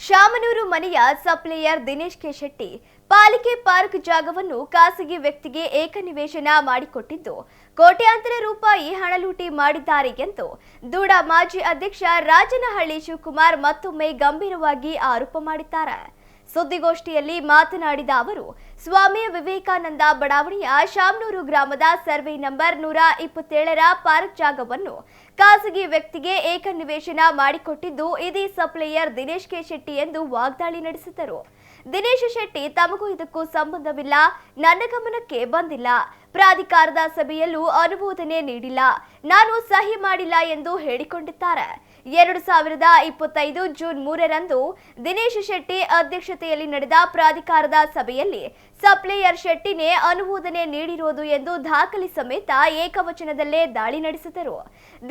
ಶಾಮನೂರು ಮನೆಯ supplier Dinesh K Shetty ಪಾಲಿಕೆ park ಜಾಗವನ್ನು ಖಾಸಗಿ ವ್ಯಕ್ತಿಗೆ ಏಕನಿವೇಶನ ಮಾಡಿಕೊಟ್ಟಿದ್ದು, ಕೋಟ್ಯಾಂತರ ರೂಪಾಯಿ ಹಣ ಲೂಟಿ ಮಾಡಿದ್ದಾರೆ ಎಂದು ದೂಡ ಮಾಜಿ ಅಧ್ಯಕ್ಷ ರಾಜನಹಳ್ಳಿ ಶಿವಕುಮಾರ್ ಮತ್ತೊಮ್ಮೆ ಗಂಭೀರವಾಗಿ ಆರೋಪ ಮಾಡಿದ್ದಾರೆ. ಸುದ್ದಿಗೋಷ್ಠಿಯಲ್ಲಿ ಮಾತನಾಡಿದ ಅವರು, ಸ್ವಾಮಿ ವಿವೇಕಾನಂದ ಬಡಾವಣೆಯ ಶಾಮನೂರು ಗ್ರಾಮದ ಸರ್ವೆ ನಂಬರ್ ನೂರ ಇಪ್ಪತ್ತೇಳರ ಪಾರ್ಕ್ ಜಾಗವನ್ನು ಖಾಸಗಿ ವ್ಯಕ್ತಿಗೆ ಏಕನಿವೇಶನ ಮಾಡಿಕೊಟ್ಟಿದ್ದು, ಇದೇ ಸಪ್ಲೈಯರ್ ದಿನೇಶ್ ಕೆ ಶೆಟ್ಟಿ ಎಂದು ವಾಗ್ದಾಳಿ ನಡೆಸಿದರು. ದಿನೇಶ್ ಶೆಟ್ಟಿ, ತಮಗೂ ಇದಕ್ಕೂ ಸಂಬಂಧವಿಲ್ಲ. ನನ್ನ ಗಮನಕ್ಕೆ ಬಂದಿಲ್ಲ. ಪ್ರಾಧಿಕಾರದ ಸಭೆಯಲ್ಲೂ ಅನುಮೋದನೆ ನೀಡಿಲ್ಲ. ನಾನು ಸಹಿ ಮಾಡಿಲ್ಲ ಎಂದು ಹೇಳಿಕೊಂಡಿದ್ದಾರೆ. ಎರಡು ಸಾವಿರದ ಇಪ್ಪತ್ತೈದು ಜೂನ್ ಮೂರರಂದು ದಿನೇಶ್ ಶೆಟ್ಟಿ ಅಧ್ಯಕ್ಷತೆಯಲ್ಲಿ ನಡೆದ ಪ್ರಾಧಿಕಾರದ ಸಭೆಯಲ್ಲಿ ಸಪ್ಲೇಯರ್ ಶೆಟ್ಟಿನೇ ಅನುಮೋದನೆ ನೀಡಿರುವುದು ಎಂದು ದಾಖಲೆ ಸಮೇತ ಏಕವಚನದಲ್ಲೇ ದಾಳಿ ನಡೆಸಿದರು.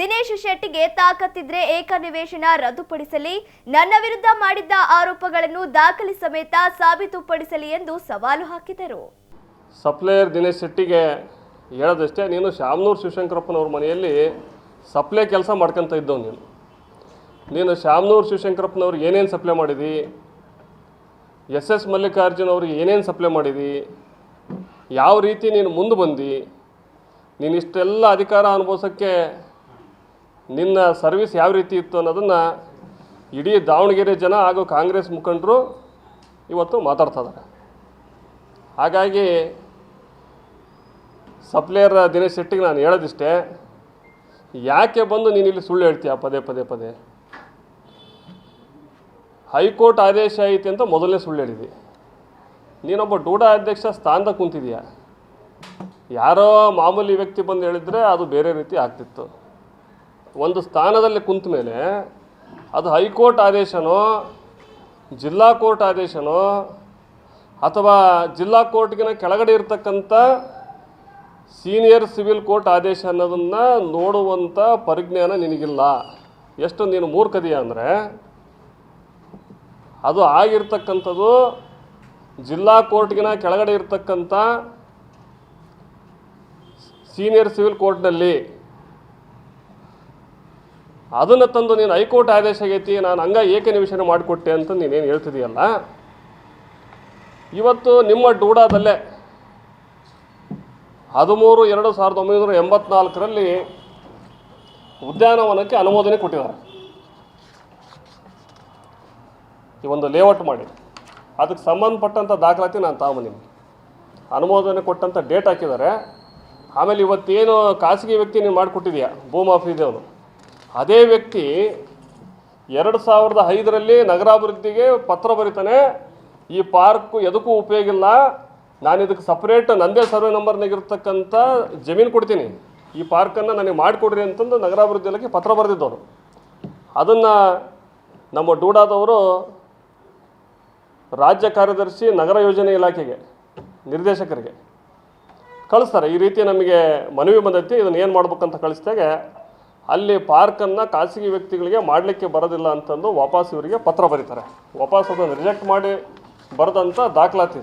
ದಿನೇಶ್ ಶೆಟ್ಟಿಗೆ ತಾಕತ್ತಿದ್ರೆ ಏಕನಿವೇಶನ ರದ್ದುಪಡಿಸಲಿ, ನನ್ನ ವಿರುದ್ಧ ಮಾಡಿದ್ದ ಆರೋಪಗಳನ್ನು ದಾಖಲೆ ಸಮೇತ ಸಾಬೀತುಪಡಿಸಲಿ ಎಂದು ಸವಾಲು ಹಾಕಿದರು. ಸಪ್ಲೈಯರ್ ದಿನೇಶ್ ಶೆಟ್ಟಿಗೆ ಹೇಳೋದಷ್ಟೇ, ನೀನು ಶಾಮನೂರು ಶಿವಶಂಕರಪ್ಪನವ್ರ ಮನೆಯಲ್ಲಿ ಸಪ್ಲೈ ಕೆಲಸ ಮಾಡ್ಕೊತ ಇದ್ದವು ನೀನು. ನೀನು ಶಾಮನೂರು ಶಿವಶಂಕರಪ್ಪನವ್ರಿಗೆ ಏನೇನು ಸಪ್ಲೈ ಮಾಡಿದಿ? ಎಸ್ ಎಸ್ ಮಲ್ಲಿಕಾರ್ಜುನ್ ಅವ್ರಿಗೆ ಏನೇನು ಸಪ್ಲೈ ಮಾಡಿದಿ? ಯಾವ ರೀತಿ ನೀನು ಮುಂದೆ ಬಂದು? ನೀನು ಇಷ್ಟೆಲ್ಲ ಅಧಿಕಾರ ಅನುಭವಿಸೋಕ್ಕೆ ನಿನ್ನ ಸರ್ವಿಸ್ ಯಾವ ರೀತಿ ಇತ್ತು ಅನ್ನೋದನ್ನು ಇಡೀ ದಾವಣಗೆರೆ ಜನ ಹಾಗೂ ಕಾಂಗ್ರೆಸ್ ಮುಖಂಡರು ಇವತ್ತು ಮಾತಾಡ್ತಾ ಇದ್ದಾರೆ. ಹಾಗಾಗಿ ಸಪ್ಲೈಯರ್ ದಿನೇಶ್ ಶೆಟ್ಟಿಗೆ ನಾನು ಹೇಳೋದಿಷ್ಟೇ, ಯಾಕೆ ಬಂದು ನೀನು ಇಲ್ಲಿ ಸುಳ್ಳು ಹೇಳ್ತೀಯ ಪದೇ ಪದೇ ಪದೇ? ಹೈಕೋರ್ಟ್ ಆದೇಶ ಐತಿ ಅಂತ ಮೊದಲನೇ ಸುಳ್ಳು ಹೇಳಿದ್ವಿ ನೀನೊಬ್ಬ ಡೂಡಾ ಅಧ್ಯಕ್ಷ ಸ್ಥಾನದಾಗ ಕುಂತಿದೀಯ? ಯಾರೋ ಮಾಮೂಲಿ ವ್ಯಕ್ತಿ ಬಂದು ಹೇಳಿದರೆ ಅದು ಬೇರೆ ರೀತಿ ಆಗ್ತಿತ್ತು. ಒಂದು ಸ್ಥಾನದಲ್ಲಿ ಕುಂತ ಮೇಲೆ ಅದು ಹೈಕೋರ್ಟ್ ಆದೇಶನೋ, ಜಿಲ್ಲಾ ಕೋರ್ಟ್ ಆದೇಶನೋ, ಅಥವಾ ಜಿಲ್ಲಾ ಕೋರ್ಟ್ಗಿನ ಕೆಳಗಡೆ ಇರತಕ್ಕಂಥ ಸೀನಿಯರ್ ಸಿವಿಲ್ ಕೋರ್ಟ್ ಆದೇಶ ಅನ್ನೋದನ್ನು ನೋಡುವಂಥ ಪರಿಜ್ಞಾನ ನಿನಗಿಲ್ಲ. ಎಷ್ಟು ನೀನು ಮೂರ್ಖದೀಯ ಅಂದರೆ ಅದು ಆಗಿರ್ತಕ್ಕಂಥದ್ದು ಜಿಲ್ಲಾ ಕೋರ್ಟ್ಗಿನ ಕೆಳಗಡೆ ಇರತಕ್ಕಂಥ ಸೀನಿಯರ್ ಸಿವಿಲ್ ಕೋರ್ಟ್ನಲ್ಲಿ. ಅದನ್ನು ತಂದು ನೀನು ಹೈಕೋರ್ಟ್ ಆದೇಶ ಆಗೈತಿ, ನಾನು ಹಂಗ ಏಕನಿವೇಶನ ಮಾಡಿಕೊಟ್ಟೆ ಅಂತ ನೀನೇನು ಹೇಳ್ತಿದೀಯಲ್ಲ. ಇವತ್ತು ನಿಮ್ಮ ಡೂಡಾದಲ್ಲೇ ಹದಿಮೂರು ಎರಡು ಸಾವಿರದ ಒಂಬೈನೂರ ಎಂಬತ್ನಾಲ್ಕರಲ್ಲಿ ಉದ್ಯಾನವನಕ್ಕೆ ಅನುಮೋದನೆ ಕೊಟ್ಟಿದ್ದಾರೆ. ಈ ಒಂದು ಲೇಔಟ್ ಮಾಡಿ. ಅದಕ್ಕೆ ಸಂಬಂಧಪಟ್ಟಂಥ ದಾಖಲಾತಿ ನಾನು ತಗೊಂಬಂದೀನಿ. ಅನುಮೋದನೆ ಕೊಟ್ಟಂಥ ಡೇಟ್ ಹಾಕಿದ್ದಾರೆ. ಆಮೇಲೆ ಇವತ್ತೇನು ಖಾಸಗಿ ವ್ಯಕ್ತಿ ನೀನು ಮಾಡಿಕೊಟ್ಟಿದ್ಯಾ ಭೂಮಾಫಿದೇವನು ಅದೇ ವ್ಯಕ್ತಿ ಎರಡು ಸಾವಿರದ ಐದರಲ್ಲಿ ನಗರಾಭಿವೃದ್ಧಿಗೆ ಪತ್ರ ಬರೀತಾನೆ. ಈ ಪಾರ್ಕು ಎದಕ್ಕೂ ಉಪಯೋಗ ಇಲ್ಲ. ನಾನು ಇದಕ್ಕೆ ಸಪ್ರೇಟ್ ನಂದೇ ಸರ್ವೆ ನಂಬರ್ನಾಗಿರ್ತಕ್ಕಂಥ ಜಮೀನು ಕೊಡ್ತೀನಿ. ಈ ಪಾರ್ಕನ್ನು ನನಗೆ ಮಾಡಿಕೊಡ್ರಿ ಅಂತಂದು ನಗರಾಭಿವೃದ್ಧಿ ಇಲಾಖೆ ಪತ್ರ ಬರೆದಿದ್ದವರು. ಅದನ್ನು ನಮ್ಮ ಡೂಡಾದವರು ರಾಜ್ಯ ಕಾರ್ಯದರ್ಶಿ ನಗರ ಯೋಜನೆ ಇಲಾಖೆಗೆ, ನಿರ್ದೇಶಕರಿಗೆ ಕಳಿಸ್ತಾರೆ. ಈ ರೀತಿ ನಮಗೆ ಮನವಿ ಬಂದೈತಿ. ಇದನ್ನು ಏನು ಮಾಡ್ಬೇಕಂತ ಕಳಿಸಿದಾಗ, ಅಲ್ಲಿ ಪಾರ್ಕನ್ನು ಖಾಸಗಿ ವ್ಯಕ್ತಿಗಳಿಗೆ ಮಾಡಲಿಕ್ಕೆ ಬರೋದಿಲ್ಲ ಅಂತಂದು ವಾಪಸ್ ಇವರಿಗೆ ಪತ್ರ ಬರೀತಾರೆ. ವಾಪಸ್ ಅದನ್ನು ರಿಜೆಕ್ಟ್ ಮಾಡಿ ಬರೆದಂಥ ದಾಖಲಾತಿ